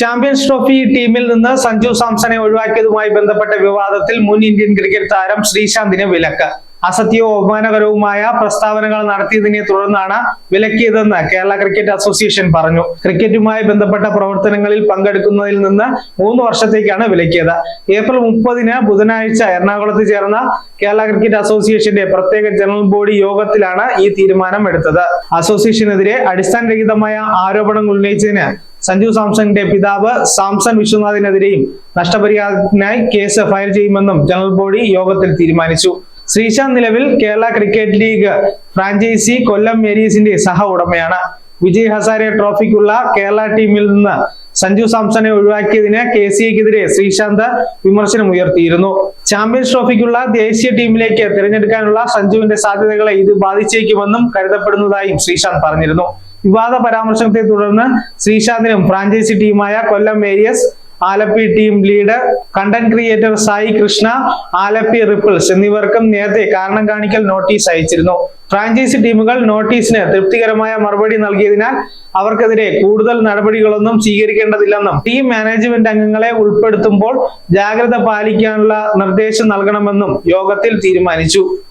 Champions trophy ടീമിൽ നിന്ന് സഞ്ജു സാംസണെ ഒഴിവാക്കിയതുമായി ബന്ധപ്പെട്ട വിവാദത്തിൽ മുൻ ഇന്ത്യൻ ക്രിക്കറ്റ് താരം ശ്രീശാന്തിന് വിലക്ക്. അസത്യവും അപമാനകരവുമായ പ്രസ്താവനകൾ നടത്തിയതിനെ തുടർന്നാണ് വിലക്കിയതെന്ന് കേരള ക്രിക്കറ്റ് അസോസിയേഷൻ പറഞ്ഞു. ക്രിക്കറ്റുമായി ബന്ധപ്പെട്ട പ്രവർത്തനങ്ങളിൽ പങ്കെടുക്കുന്നതിൽ നിന്ന് മൂന്ന് വർഷത്തേക്കാണ് വിലക്കിയത്. ഏപ്രിൽ മുപ്പതിന് ബുധനാഴ്ച എറണാകുളത്ത് ചേർന്ന കേരള ക്രിക്കറ്റ് അസോസിയേഷന്റെ പ്രത്യേക ജനറൽ ബോഡി യോഗത്തിലാണ് ഈ തീരുമാനം എടുത്തത്. അസോസിയേഷനെതിരെ അടിസ്ഥാനരഹിതമായ ആരോപണങ്ങൾ ഉന്നയിച്ചതിന് സഞ്ജു സാംസണിന്റെ പിതാവ് സാംസൺ വിശ്വനാഥിനെതിരെയും നഷ്ടപരിഹാരത്തിനായി കേസ് ഫയൽ ചെയ്യുമെന്നും ജനറൽ ബോഡി യോഗത്തിൽ തീരുമാനിച്ചു. ശ്രീശാന്ത് നിലവിൽ Kerala cricket league franchise Kollam മേരീസിന്റെ സഹ ഉടമയാണ്. വിജയ് ഹസാരെ ട്രോഫിക്കുള്ള കേരള ടീമിൽ നിന്ന് സഞ്ജു സാംസനെ ഒഴിവാക്കിയതിന് കെ സി എക്കെതിരെ ശ്രീശാന്ത് വിമർശനം ഉയർത്തിയിരുന്നു. ചാമ്പ്യൻസ് ട്രോഫിക്കുള്ള ദേശീയ ടീമിലേക്ക് തിരഞ്ഞെടുക്കാനുള്ള സഞ്ജുവിന്റെ സാധ്യതകളെ ഇത് ബാധിച്ചേക്കുമെന്നും കരുതപ്പെടുന്നതായും ശ്രീശാന്ത് പറഞ്ഞിരുന്നു. വിവാദ പരാമർശത്തെ തുടർന്ന് ശ്രീശാന്തിനും ഫ്രാഞ്ചൈസി ടീമായ Kollam മേരിയസ് Alleppey team leader content creator Sai Krishna Alleppey ripples എന്നിവർക്കും നേരത്തെ കാരണം കാണിക്കൽ നോട്ടീസ് അയച്ചിരുന്നു. ഫ്രാഞ്ചൈസി ടീമുകൾ നോട്ടീസിന് തൃപ്തികരമായ മറുപടി നൽകിയതിനാൽ അവർക്കെതിരെ കൂടുതൽ നടപടികളൊന്നും സ്വീകരിക്കേണ്ടതില്ലെന്നും ടീം മാനേജ്മെന്റ് അംഗങ്ങളെ ഉൾപ്പെടുത്തുമ്പോൾ ജാഗ്രത പാലിക്കാനുള്ള നിർദ്ദേശം നൽകണമെന്നും യോഗത്തിൽ തീരുമാനിച്ചു.